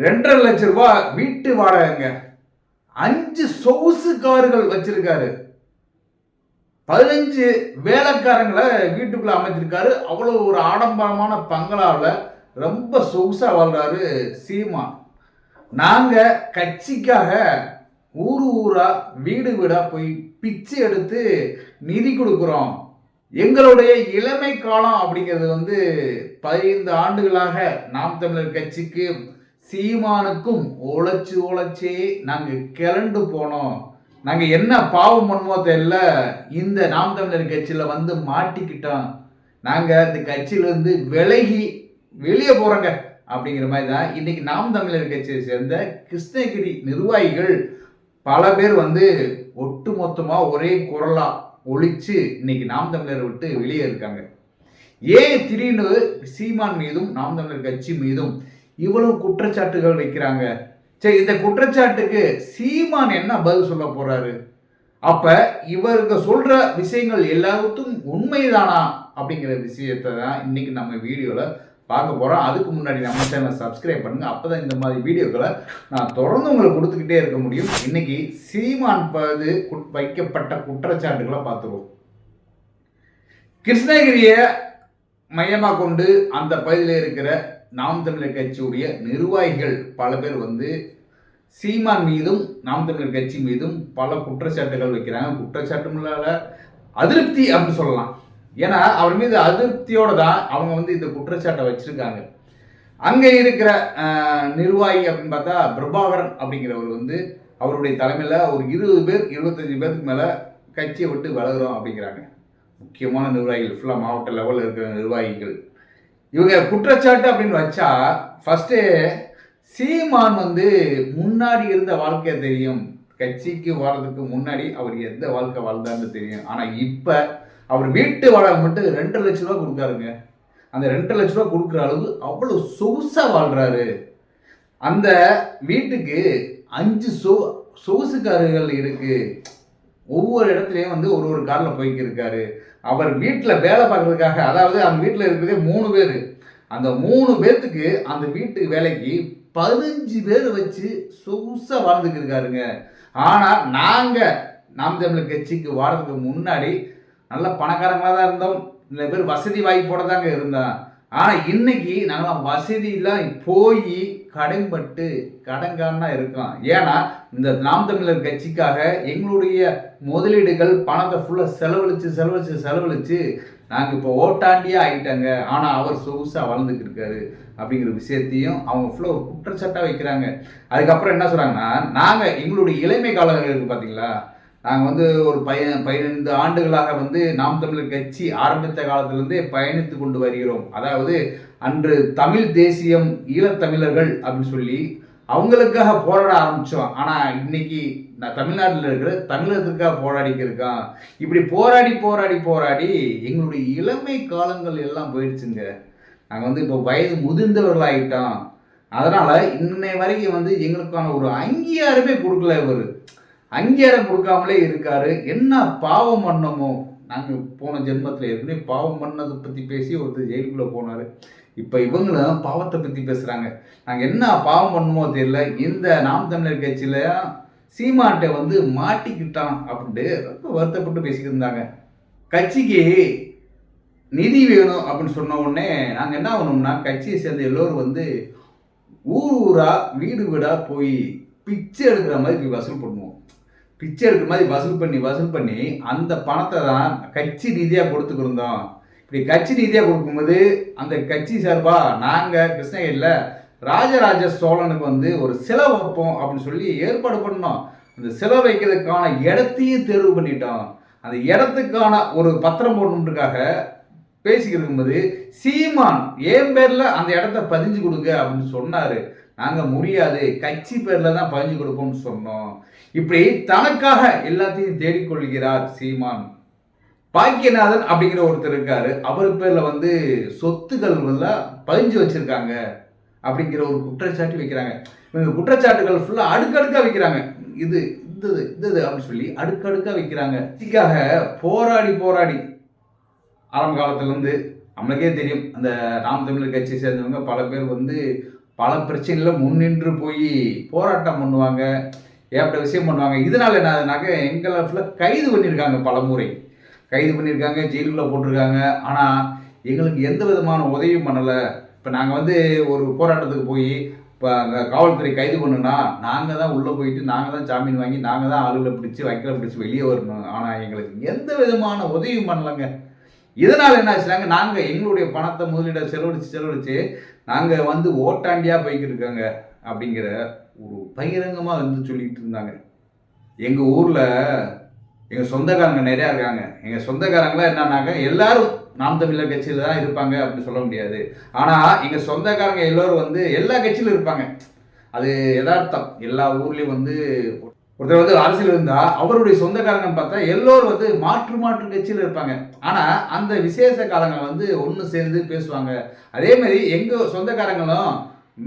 ரெண்டரை லட்சம் ரூபாய் வீட்டு வாடகைங்க. அஞ்சு சொகுசு கார்கள் வச்சிருக்காரு. பதினஞ்சு வேலைக்காரங்களை வீட்டுக்குள்ள அமைச்சிருக்காரு. அவ்வளோ ஒரு ஆடம்பரமான பங்களாவில் ரொம்ப சொகுசாக வாழ்றாரு சீமா நாங்கள் கட்சிக்காக ஊர் ஊராக வீடு வீடாக போய் பிச்சை எடுத்து நிதி கொடுக்குறோம். எங்களுடைய இளமை காலம் அப்படிங்கிறது வந்து பதினைந்து ஆண்டுகளாக நாம் தமிழர் கட்சிக்கு சீமானுக்கும் உழைச்சி உழைச்சே நாங்கள் கிளண்டு போனோம். நாங்கள் என்ன பாவம் பண்ணுமோ தெரியல. இந்த நாம் தமிழர் கட்சியில் வந்து மாட்டிக்கிட்டோம். நாங்கள் இந்த கட்சியிலேருந்து விலகி வெளியே போகிறோங்க அப்படிங்கிற மாதிரி தான் இன்னைக்கு நாம் தமிழர் கட்சியை சேர்ந்த கிருஷ்ணகிரி நிர்வாகிகள் பல பேர் வந்து ஒட்டு மொத்தமாக ஒரே குரலாக ஒழிச்சு இன்னைக்கு நாம் தமிழரை விட்டு வெளியே இருக்காங்க. ஏன் திடீர்னு சீமான் மீதும் நாம் தமிழர் கட்சி மீதும் இவ்வளவு குற்றச்சாட்டுகள் வைக்கிறாங்க. சரி இந்த குற்றச்சாட்டுக்கு சீமான் என்ன பதில் சொல்ல போறாரு? அப்ப இவருக்கு சொல்ற விஷயங்கள் எல்லாத்துக்கும் உண்மைதானா அப்படிங்கிற விஷயத்தை தான் இன்னைக்கு நம்ம வீடியோவில் பார்க்க போகிறோம் அதுக்கு முன்னாடி நம்ம சேனலை சப்ஸ்கிரைப் பண்ணுங்க. அப்பதான் இந்த மாதிரி வீடியோக்களை நான் தொடர்ந்து உங்களுக்கு கொடுத்துக்கிட்டே இருக்க முடியும். இன்னைக்கு சீமான் பது வைக்கப்பட்ட குற்றச்சாட்டுகளை பார்த்துருவோம். கிருஷ்ணகிரியை மையமாக கொண்டு அந்த பகுதியில் இருக்கிற நாம் தமிழர் கட்சியுடைய நிர்வாகிகள் பல பேர் வந்து சீமான் மீதும் நாம் தமிழர் கட்சி மீதும் பல குற்றச்சாட்டுகள் வைக்கிறாங்க. குற்றச்சாட்டும் இல்லாத அதிருப்தி அப்படின்னு சொல்லலாம். ஏன்னா அவர் மீது அதிருப்தியோடு தான் அவங்க வந்து இந்த குற்றச்சாட்டை வச்சுருக்காங்க. அங்கே இருக்கிற நிர்வாகி அப்படின்னு பார்த்தா பிரபாகரன் அப்படிங்கிறவர் வந்து அவருடைய தலைமையில் ஒரு இருபது பேர் இருபத்தஞ்சு பேருக்கு மேலே கட்சியை விட்டு விலகுறோம் அப்படிங்கிறாங்க. முக்கியமான நிர்வாகிகள் ஃபுல்லாக மாவட்ட லெவலில் இருக்கிற நிர்வாகிகள். இவங்க குற்றச்சாட்டு அப்படின்னு வச்சா ஃபஸ்ட்டு சீமான் வந்து முன்னாடி இருந்த வாழ்க்கை தெரியும். கட்சிக்கு வர்றதுக்கு முன்னாடி அவர் எந்த வாழ்க்கை வாழ்ந்தான்னு தெரியும். ஆனால் இப்போ அவர் வீட்டு வாடகை மட்டும் ரெண்டு லட்ச ரூபா கொடுக்காருங்க. அந்த ரெண்டு லட்ச ரூபா கொடுக்குற அளவு அவ்வளோ சொகுசாக வாழ்கிறாரு அந்த வீட்டுக்கு அஞ்சு சொ சொகுசுக்காரர்கள் இருக்குது இருக்கு. ஒவ்வொரு இடத்துலையும் வந்து ஒரு ஒரு காரில் போய்க்கிருக்காரு அவர் வீட்டில் வேலை பார்க்கறதுக்காக அதாவது அந்த வீட்டில் இருக்கிறதே மூணு பேர். அந்த மூணு பேர்த்துக்கு அந்த வீட்டு வேலைக்கு பதினஞ்சு பேர் வச்சு சொகுசாக வாழ்ந்துக்கு இருக்காருங்க. ஆனால் நாங்கள் நாம் தமிழர் கட்சிக்கு வாரதுக்கு முன்னாடி நல்ல பணக்காரங்களாக தான் இருந்தோம். நிறைய பேர் வசதி வாய்ப்போட தாங்க இருந்தோம் ஆனால் இன்னைக்கு நாங்களாம் வசதியெல்லாம் போய் கடன்பட்டு கடன்காரனா இருக்கலாம் ஏன்னா இந்த நாம் தமிழர் கட்சிக்காக எங்களுடைய முதலீடுகள் பணத்தை ஃபுல்லாக செலவழிச்சு செலவழிச்சு செலவழிச்சு நாங்கள் இப்போ ஓட்டாண்டியே ஆகிட்டாங்க ஆனால் அவர் சொகுசாக வளர்ந்துட்டு இருக்காரு அப்படிங்கிற விஷயத்தையும் அவங்க ஃபுல்லாக ஒரு குற்றச்சாட்டாக வைக்கிறாங்க. அதுக்கப்புறம் என்ன சொல்கிறாங்கன்னா நாங்கள் எங்களுடைய இளமை காலங்கள் இருக்குது பார்த்தீங்களா நாங்கள் வந்து ஒரு பய பதினைந்து ஆண்டுகளாக வந்து நாம் தமிழர் கட்சி ஆரம்பித்த காலத்திலிருந்தே பயணித்து கொண்டு வருகிறோம். அதாவது அன்று தமிழ் தேசியம் ஈழத்தமிழர்கள் அப்படின்னு சொல்லி அவங்களுக்காக போராட ஆரம்பித்தோம் ஆனால் இன்னைக்கு நான் தமிழ்நாட்டில் இருக்கிற தமிழகத்துக்காக போராடிக்கு இருக்கான் இப்படி போராடி போராடி போராடி எங்களுடைய இளமை காலங்கள் எல்லாம் போயிடுச்சுங்க. நாங்கள் வந்து இப்போ வயது முதிர்ந்தவர்களாகிட்டோம் அதனால் இன்னை வரைக்கும் வந்து எங்களுக்கான ஒரு அங்கீகாரமே கொடுக்கல இவர். அங்கீகாரம் கொடுக்காமலே இருக்காரு. என்ன பாவம் பண்ணமோ? நாங்கள் போன ஜென்மத்தில் ஏற்கனவே பாவம் பண்ணதை பற்றி பேசி ஒருத்தர் ஜெயிலுக்குள்ளே போனார். இப்போ இவங்களும் பாவத்தை பற்றி பேசுகிறாங்க நாங்கள் என்ன பாவம் பண்ணுமோ தெரியல. இந்த நாம் தமிழர் கட்சியில் சீமாட்டை வந்து மாட்டிக்கிட்டான் அப்படின்ட்டு ரொம்ப வருத்தப்பட்டு பேசிக்கிட்டு இருந்தாங்க. கட்சிக்கு நிதி வேணும் அப்படின்னு சொன்ன உடனே நாங்கள் என்ன பண்ணோம்னா கட்சியை சேர்ந்த எல்லோரும் வந்து ஊர் ஊராக வீடு வீடாக போய் பிச்சை எடுக்கிற மாதிரி போய் வசூல் பண்ணுவோம். பிச்சை எடுக்கிற மாதிரி வசூல் பண்ணி வசூல் பண்ணி அந்த பணத்தை தான் கட்சி ரீதியாக கொடுத்துக்கிருந்தோம். இப்படி கட்சி ரீதியாக கொடுக்கும்போது அந்த கட்சி சார்பாக நாங்கள் கிருஷ்ணகிரியில் ராஜராஜ சோழனுக்கு வந்து ஒரு சிலை வைப்போம் அப்படின்னு சொல்லி ஏற்பாடு பண்ணோம். அந்த சிலை வைக்கிறதுக்கான இடத்தையும் தேர்வு பண்ணிட்டோம். அந்த இடத்துக்கான ஒரு பத்திரம் போடணுன்றக்காக பேசிக்கிட்டு இருக்கும்போது சீமான் என் பேரில் அந்த இடத்த பதிஞ்சு கொடுங்க அப்படின்னு சொன்னார். நாங்கள் முடியாது. கட்சி பேரில் தான் பதிஞ்சு கொடுப்போம்னு சொன்னோம். இப்படி தனக்காக எல்லாத்தையும் தேடிக்கொள்கிறார் சீமான். பாக்கியநாதன் அப்படிங்கிற ஒருத்தர் இருக்காரு. அவர் பேரில் வந்து சொத்துக்கள் பதிஞ்சு வச்சுருக்காங்க அப்படிங்கிற ஒரு குற்றச்சாட்டு வைக்கிறாங்க. இவங்க குற்றச்சாட்டுகள் ஃபுல்லாக அடுக்கடுக்காக வைக்கிறாங்க. இது இது இது அப்படின்னு சொல்லி அடுக்கடுக்காக வைக்கிறாங்க. இதுக்காக போராடி போராடி ஆரம்ப காலத்துலேருந்து நம்மளுக்கே தெரியும். அந்த நாம் தமிழர் கட்சியை சேர்ந்தவங்க பல பேர் வந்து பல பிரச்சனையில் முன்னின்று போய் போராட்டம் பண்ணுவாங்க. ஏற்பட்ட விஷயம் பண்ணுவாங்க. இதனால் என்ன ஆகுதுனாக்க எங்களை ஃபுல்லாக கைது பண்ணியிருக்காங்க பல முறை. கைது பண்ணியிருக்காங்க ஜெயிலுக்குள்ளே போட்டிருக்காங்க. ஆனால் எங்களுக்கு எந்த விதமான உதவியும் பண்ணலை. இப்போ நாங்கள் வந்து ஒரு போராட்டத்துக்கு போய் இப்போ அங்கே காவல்துறை கைது பண்ணுனா நாங்கள் தான் உள்ளே போயிட்டு நாங்கள் தான் ஜாமீன் வாங்கி நாங்கள் தான் ஆளுகளை பிடிச்சி வைக்கல பிடிச்சி வெளியே வரணும். ஆனால் எங்களுக்கு எந்த விதமான உதவியும் பண்ணலைங்க. இதனால் என்ன ஆச்சுனாங்க நாங்கள் எங்களுடைய பணத்தை முதலீட செலவழித்து செலவழித்து நாங்கள் வந்து ஓட்டாண்டியாக போய்கிட்டு இருக்காங்க அப்படிங்கிற ஒரு பகிரங்கமாக வந்து சொல்லிட்டு இருந்தாங்க. எங்கள் ஊரில் எங்கள் சொந்தக்காரங்க நிறையா இருக்காங்க. எங்கள் சொந்தக்காரங்களாம் என்னன்னாக்க எல்லாரும் நாம் தமிழர் கட்சியில் தான் இருப்பாங்க அப்படின்னு சொல்ல முடியாது. ஆனால் எங்கள் சொந்தக்காரங்க எல்லோரும் வந்து எல்லா கட்சியிலும் இருப்பாங்க. அது யதார்த்தம். எல்லா ஊர்லேயும் வந்து ஒருத்தர் வந்து அரசியல் இருந்தால் அவருடைய சொந்தக்காரங்கன்னு பார்த்தா எல்லோரும் வந்து மாற்று மாற்று கட்சியில் இருப்பாங்க. ஆனால் அந்த விசேஷ காலங்கள் வந்து ஒன்று சேர்ந்து பேசுவாங்க. அதே மாதிரி எங்கள் சொந்தக்காரங்களும்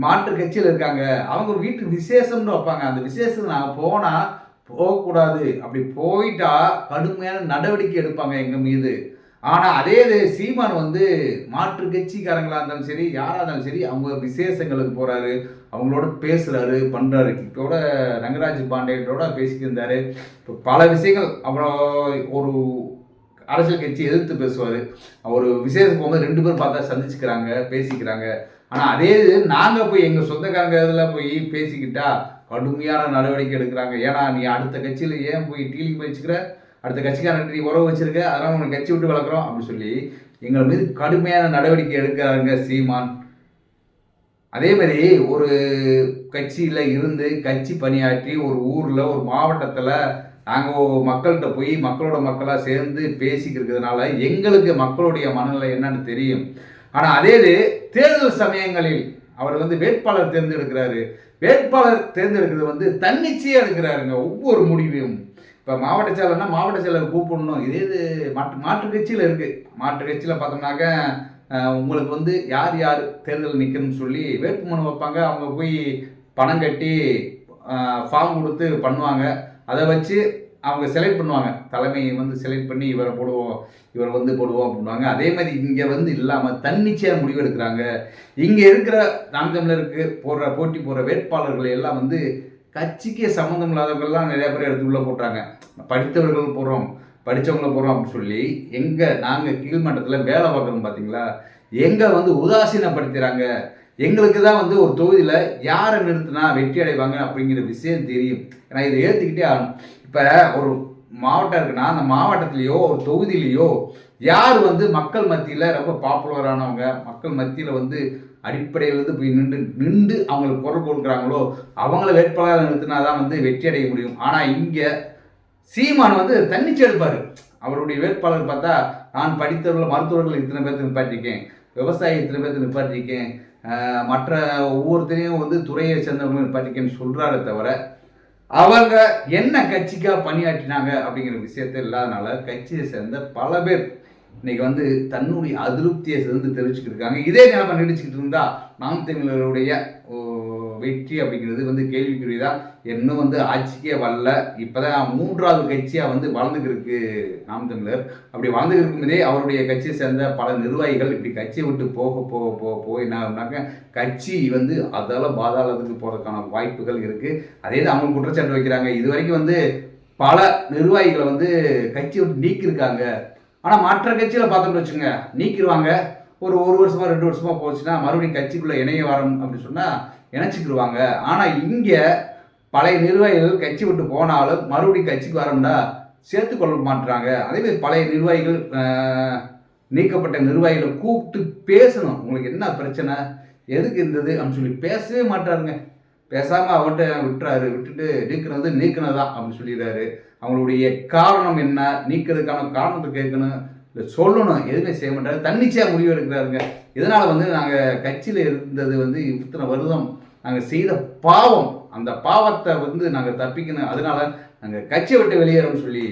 மாற்று கட்சியில் இருக்காங்க. அவங்க வீட்டு விசேஷம்னு வைப்பாங்க. அந்த விசேஷத்துக்கு நாங்கள் போனால் போகக்கூடாது. அப்படி போயிட்டா கடுமையான நடவடிக்கை எடுப்பாங்க எங்கள் மீது. ஆனால் அதே இது சீமான் வந்து மாற்று கட்சிக்காரங்களாக இருந்தாலும் சரி யாராக இருந்தாலும் சரி அவங்க விசேஷங்களுக்கு போகிறாரு அவங்களோட பேசுகிறாரு பண்ணுறாரு இப்போட ரங்கராஜ் பாண்டேட்டோட பேசிக்கிட்டு இருந்தார். இப்போ பல விஷயங்கள் அப்புறம் ஒரு அரசியல் கட்சி எதிர்த்து பேசுவார். ஒரு விசேஷம் போகும்போது ரெண்டு பேரும் பார்த்தா சந்திச்சுக்கிறாங்க பேசிக்கிறாங்க. ஆனால் அதே இது நாங்கள் போய் எங்கள் சொந்தக்காரங்க இதில் போய் பேசிக்கிட்டா கடுமையான நடவடிக்கை எடுக்கிறாங்க. ஏன்னா நீ அடுத்த கட்சியில் ஏன் போய் டீலிங் வச்சுக்கிற? அடுத்த கட்சிக்காரன் நீ உறவு வச்சிருக்க அதனால் உனக்கு கட்சி விட்டு வளர்க்குறோம் அப்படின்னு சொல்லி எங்கள் மீது கடுமையான நடவடிக்கை எடுக்கிறாங்க சீமான். அதே மாதிரி ஒரு கட்சியில் இருந்து கட்சி பணியாற்றி ஒரு ஊரில் ஒரு மாவட்டத்தில் நாங்கள் மக்கள்கிட்ட போய் மக்களோட மக்களாக சேர்ந்து பேசிக்கிறதுனால எங்களுக்கு மக்களுடைய மனநிலை என்னன்னு தெரியும். ஆனால் அதே இது தேர்தல் சமயங்களில் அவர் வந்து வேட்பாளர் தேர்ந்தெடுக்கிறாரு. வேட்பாளர் தேர்ந்தெடுக்கிறது வந்து தன்னிச்சையாக எடுக்கிறாருங்க ஒவ்வொரு முடிவையும். இப்போ மாவட்ட செயலர்னா மாவட்ட செயலர் கூப்பிடணும். இதே இது மாற்று மாற்று கட்சியில் இருக்குது மாற்று கட்சியில் பார்த்தோம்னாக்க உங்களுக்கு வந்து யார் யார் தேர்தல் நிற்கணும்னு சொல்லி வேட்புமனு வைப்பாங்க. அவங்க போய் பணம் கட்டி ஃபார்ம் கொடுத்து பண்ணுவாங்க. அதை வச்சு அவங்க செலக்ட் பண்ணுவாங்க. தலைமை வந்து செலக்ட் பண்ணி இவரை போடுவோம் இவரை வந்து போடுவோம் அப்படின்வாங்க அதே மாதிரி இங்கே வந்து இல்லாமல் தன்னிச்சையாக முடிவு எடுக்கிறாங்க. இங்கே இருக்கிற நாம் தமிழருக்கு போடுற போட்டி போடுற வேட்பாளர்களை எல்லாம் வந்து கட்சிக்கே சம்மந்தம் இல்லாதவங்கள்லாம் நிறைய பேர் எடுத்து உள்ளே போட்டாங்க படித்தவர்கள் போடுறோம் படித்தவங்கள போகிறோம் அப்படின்னு சொல்லி எங்கே நாங்கள் கீழ்மட்டத்தில் வேலை பார்க்குறோம் பார்த்தீங்களா எங்கே வந்து உதாசீனப்படுத்துகிறாங்க எங்களுக்கு தான் வந்து ஒரு தொகுதியில் யாரை நிறுத்தினா வெற்றி அடைவாங்க அப்படிங்கிற விஷயம் தெரியும். ஏன்னா இதை ஏற்றுக்கிட்டே ஆகணும். இப்போ ஒரு மாவட்டம் இருக்குன்னா அந்த மாவட்டத்திலேயோ ஒரு தொகுதியிலையோ யார் வந்து மக்கள் மத்தியில் ரொம்ப பாப்புலரானவங்க மக்கள் மத்தியில் வந்து அடிப்படையிலேருந்து போய் நின்று நின்று அவங்களுக்கு குரல் கொடுக்குறாங்களோ அவங்கள வேட்பாளராக நிறுத்தினா தான் வந்து வெற்றி அடைய முடியும். ஆனால் இங்கே சீமான் வந்து தன்னிச்சு எடுப்பார். அவருடைய வேட்பாளர் பார்த்தா நான் படித்தவர்கள் மருத்துவர்கள் இத்தனை பேர்த்து நிப்பாட்டிருக்கேன். விவசாயி இத்தனை பேர்த்து நிப்பாட்டிருக்கேன். மற்ற ஒவ்வொருத்தரையும் வந்து துறையை சேர்ந்தவங்க நிப்பாட்டிருக்கேன்னு சொல்கிறாரே தவிர அவங்க என்ன கட்சிக்காக பணியாற்றினாங்க அப்படிங்கிற விஷயத்த இல்லாதனால கட்சியை சேர்ந்த பல பேர் இன்னைக்கு வந்து தன்னுடைய அதிருப்தியை சேர்ந்து தெரிவிச்சுக்கிட்டு இருக்காங்க இதே நிலைமை நீடிச்சுக்கிட்டு இருந்தா நாம் தமிழருடைய வெற்றி அப்படிங்கிறது வந்து கேள்விக்குரியதா இன்னும் வந்து ஆட்சிக்கே வரல. இப்போதான் மூன்றாவது கட்சியாக வந்து வளர்ந்துக்கிருக்கு நாம் தமிழர் அப்படி வளர்ந்துக்கிருக்கும்போதே அவருடைய கட்சியை சேர்ந்த பல நிர்வாகிகள் இப்படி கட்சியை விட்டு போக போக போக போக என்ன ஆகும்னாக்க கட்சி வந்து அதால் பாதாளத்துக்கு போகிறதுக்கான வாய்ப்புகள் இருக்குது அதே தான் அவங்க குற்றச்சாட்டு வைக்கிறாங்க. இது வரைக்கும் வந்து பல நிர்வாகிகளை வந்து கட்சி விட்டு நீக்கியிருக்காங்க. ஆனால் மற்ற கட்சியில் பார்த்தோம்னு வச்சுங்க நீக்கிடுவாங்க ஒரு ஒரு வருஷமா ரெண்டு வருஷமா போச்சுன்னா மறுபடியும் கட்சிக்குள்ளே இணைய வரும் அப்படின்னு சொன்னால் இணைச்சிக்கிடுவாங்க ஆனால் இங்கே பழைய நிர்வாகிகள் கட்சி விட்டு போனாலும் மறுபடியும் கட்சிக்கு வரோம்னா சேர்த்துக்கொள்ள மாட்டுறாங்க அதேமாதிரி பழைய நிர்வாகிகள் நீக்கப்பட்ட நிர்வாகிகளை கூப்பிட்டு பேசணும். உங்களுக்கு என்ன பிரச்சனை? எதுக்கு இருந்தது? அப்படின்னு சொல்லி பேசவே மாட்டாருங்க. பேசாமல் அவர்கிட்ட விட்டுறாரு விட்டுட்டு நீக்கினது நீக்கினது தான் அப்படின்னு சொல்லிடுறாரு. அவங்களுடைய காரணம் என்ன? நீக்கிறதுக்கான காரணத்தை கேட்கணும். இல்லை சொல்லணும். எதுவுமே செய்ய மாட்டாரு. தன்னிச்சையாக முடிவு எடுக்கிறாருங்க. இதனால் வந்து நாங்கள் கட்சியில் இருந்தது வந்து இத்தனை வருதம் நாங்கள் செய்த பாவம். அந்த பாவத்தை வந்து நாங்கள் தப்பிக்கணும். அதனால நாங்கள் கட்சியை விட்டு வெளியேறோம்னு சொல்லி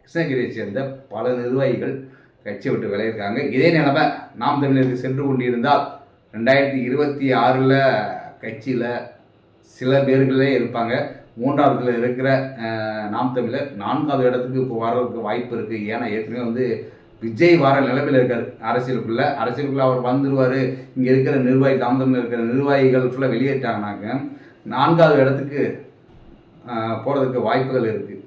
கிருஷ்ணகிரியை சேர்ந்த பல நிர்வாகிகள் கட்சியை விட்டு விளையிருக்காங்க இதே நிலைமை நாம் தமிழருக்கு சென்று கொண்டிருந்தால் ரெண்டாயிரத்தி இருபத்தி ஆறில் கட்சியில் சில பேர்களே இருப்பாங்க. மூன்றாவதுல இருக்கிற நாம் தமிழர் நான்காவது இடத்துக்கு இப்போ வர்றதுக்கு வாய்ப்பு இருக்குது ஏன்னா ஏற்கனவே வந்து விஜய் வர நிலைமையில் இருக்கார் அரசியலுக்குள்ள. அரசியலுக்குள்ள அவர் வந்துருவார். இங்கே இருக்கிற நிர்வாகி தாமதமில் இருக்கிற நிர்வாகிகள் ஃபுல்லாக வெளியேற்றாங்கனாக்க நான்காவது இடத்துக்கு போகிறதுக்கு வாய்ப்புகள் இருக்குது